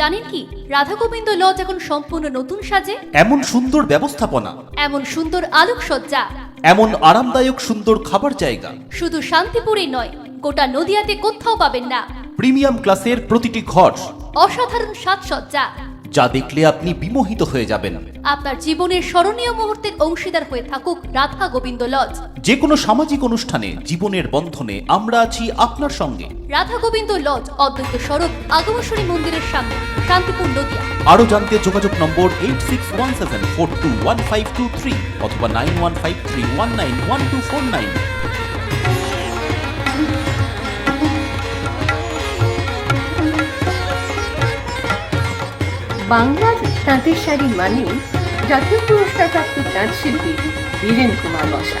জানেন কি? রাধা গোবিন্দ লজ এখন সম্পূর্ণ নতুন সাজে। এমন সুন্দর ব্যবস্থাপনা। এমন সুন্দর আলোকসজ্জা। এমন আরামদায়ক সুন্দর খাবার জায়গা। শুধু শান্তিপুরে নয় গোটা নদিয়াতে কোথাও পাবেন না। প্রিমিয়াম ক্লাসের প্রতিটি ঘর। অসাধারণ সাজসজ্জা। যা দেখলে আপনি বিমোহিত হয়ে যাবেন। আপনার জীবনের স্মরণীয় মুহূর্তের অংশীদার হয়ে থাকুক রাধা গোবিন্দ লজ। যে কোনো সামাজিক অনুষ্ঠানে জীবনের বন্ধনে আমরা আছি আপনার সঙ্গে। রাধা গোবিন্দ লজ অদ্বৈত সড়ক আগমেশ্বরী মন্দিরের সামনে শান্তিপুর নদিয়া। আরও জানতে যোগাযোগ number eight six one seven four two one five two three অথবা nine one five three one nine one two four nine বাংলার তাঁতের শাড়ি মানে জাতীয় পুরস্কারপ্রাপ্ত তাঁত শিল্পী বীরেন কুমার বসা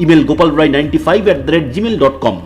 email Gopal Roy ninety five at the rate Gmail dot com